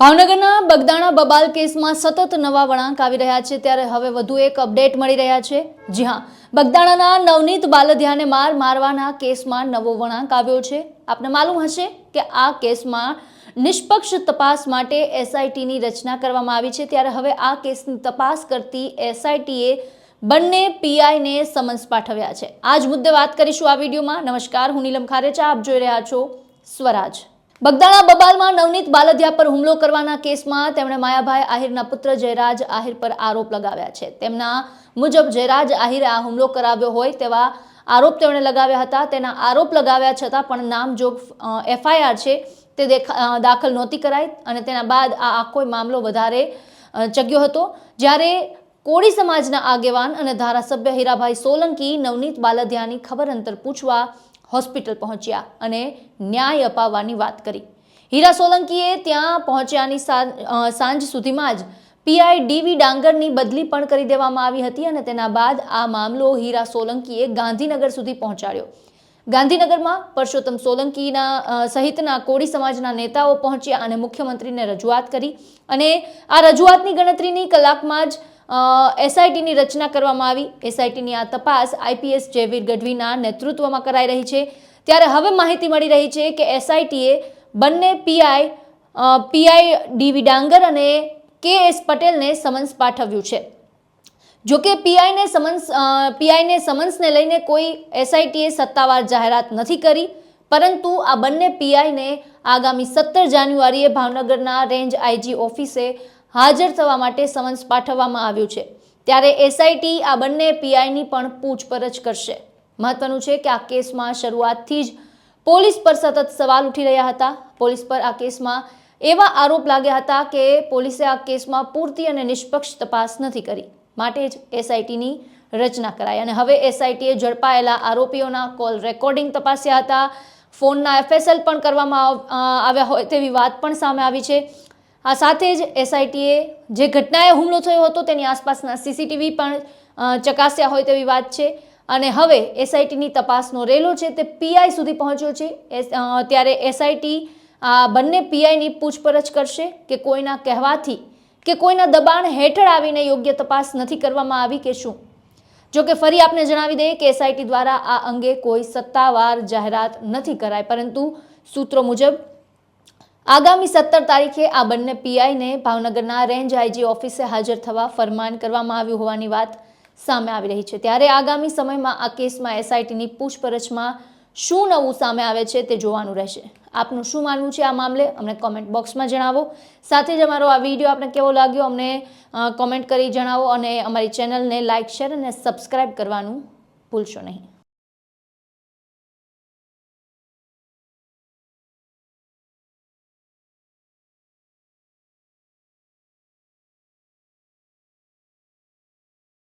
ભાવનગરના બગદાણા બબાલ કેસમાં સતત નવા વળાંક આવી રહ્યા છે, ત્યારે હવે વધુ એક અપડેટ મળી રહ્યા છે. જી હા, બગદાણાના નવનીત બાલધિયાને માર મારવાના કેસમાં નવો વળાંક આવ્યો છે. આપને માલુમ હશે કે આ કેસમાં નિષ્પક્ષ તપાસ માટે એસઆઈટીની રચના કરવામાં આવી છે, ત્યારે હવે આ કેસની તપાસ કરતી એસઆઈટીએ બંને પીઆઈને સમન્સ પાઠવ્યા છે. આ જ મુદ્દે વાત કરીશું આ વિડીયોમાં. નમસ્કાર, હું નીલમ ખારેચા. આપ જોઈ રહ્યા છો સ્વરાજ. બગદાણા બબાલમાં નવનીત બાલદિયા પર હુમલો કરવાના કેસમાં તેમણે માયાભાઈ આહિરના પુત્ર જયરાજ આહિર પર આરોપ લગાવ્યા છે. તેમના મુજબ જયરાજ આહિરે આ હુમલો કરાવ્યો હોય તેવા આરોપ તેમણે લગાવ્યા હતા. તેના આરોપ લગાવ્યા છતાં પણ નામજોગ એફઆઈઆર છે તે દેખા- દાખલ નહોતી કરાઈ અને તેના બાદ આ આખો મામલો વધારે ચગ્યો હતો. જ્યારે કોળી સમાજના આગેવાન અને ધારાસભ્ય હીરાભાઈ સોલંકી નવનીત બાલદિયાની ખબર અંતર પૂછવા હોસ્પિટલ પહોંચ્યા અને ન્યાય અપાવવાની વાત કરી. હીરા સોલંકીએ ત્યાં પહોંચ્યાની સાંજ સુધીમાં જ પીઆઈ ડીવી ડાંગરની બદલી પણ કરી દેવામાં આવી હતી અને તેના બાદ આ મામલો હીરા સોલંકીએ ગાંધીનગર સુધી પહોંચાડ્યો. ગાંધીનગરમાં પરસોત્તમ સોલંકીના સહિતના કોળી સમાજના નેતાઓ પહોંચ્યા અને મુખ્યમંત્રીને રજૂઆત કરી અને આ રજૂઆતની ગણતરીની કલાકમાં જ એસઆઈટીની રચના કરવામાં આવી. એસઆઈટીની આ તપાસ આઈપીએસ જયવીર ગઢવીના નેતૃત્વમાં કરાઈ રહી છે. ત્યારે હવે માહિતી મળી રહી છે કે એસઆઈટીએ બંને પીઆઈ પીઆઈ ડીવી ડાંગર અને કે એસ પટેલને સમન્સ પાઠવ્યું છે. જોકે પીઆઈને સમન્સ પીઆઈને સમન્સને લઈને કોઈ એસઆઈટીએ સત્તાવાર જાહેરાત નથી કરી, પરંતુ આ બંને પીઆઈને આગામી સત્તર જાન્યુઆરીએ ભાવનગરના રેન્જ આઈજી ઓફિસે હાજર થવા માટે સમન્સ પાઠવવામાં આવ્યું છે. ત્યારે એસઆઈટી આ બંને પીઆઈની પણ પૂછપરછ કરશે. મહત્વનું છે કે આ કેસમાં શરૂઆતથી જ પોલીસ પર સતત સવાલ ઉઠી રહ્યા હતા. પોલીસ પર આ કેસમાં એવા આરોપ લાગ્યા હતા કે પોલીસે આ કેસમાં પૂરતી અને નિષ્પક્ષ તપાસ નથી કરી. માટે જ એસઆઈટીની રચના કરાઈ અને હવે એસઆઈટીએ ઝડપાયેલા આરોપીઓના કોલ રેકોર્ડિંગ તપાસ્યા હતા. ફોનના એફએસએલ પણ કરવામાં આવ્યા હોય તેવી વાત પણ સામે આવી છે. આ સાથે જ એસઆઈટીએ જે ઘટનાએ હુમલો થયો હતો તેની આસપાસના સીસીટીવી પણ ચકાસ્યા હોય તેવી વાત છે. અને હવે એસઆઈટીની તપાસનો રેલો છે તે પીઆઈ સુધી પહોંચ્યો છે. ત્યારે એસઆઈટી આ બંને પીઆઈની પૂછપરછ કરશે કે કોઈના કહેવાથી કે કોઈના દબાણ હેઠળ આવીને યોગ્ય તપાસ નથી કરવામાં આવી કે શું? જો કે ફરી આપને જણાવી દઈએ કે એસઆઈટી દ્વારા આ અંગે કોઈ સત્તાવાર જાહેરાત નથી કરાઈ, પરંતુ સૂત્રો મુજબ આગામી સત્તર તારીખે આ બંને પીઆઈને ભાવનગરના રેન્જ આઈજી ઓફિસે હાજર થવા ફરમાન કરવામાં આવ્યું હોવાની વાત સામે આવી રહી છે. ત્યારે આગામી સમયમાં આ કેસમાં એસઆઈટીની પૂછપરછમાં શું નવું સામે આવે છે તે જોવાનું રહેશે. આપનું શું માનવું છે આ મામલે અમને કોમેન્ટ બોક્સમાં જણાવો. સાથે જ અમારો આ વીડિયો આપને કેવો લાગ્યો અમને કોમેન્ટ કરી જણાવો અને અમારી ચેનલને લાઇક શેર અને સબસ્ક્રાઈબ કરવાનું ભૂલશો નહીં.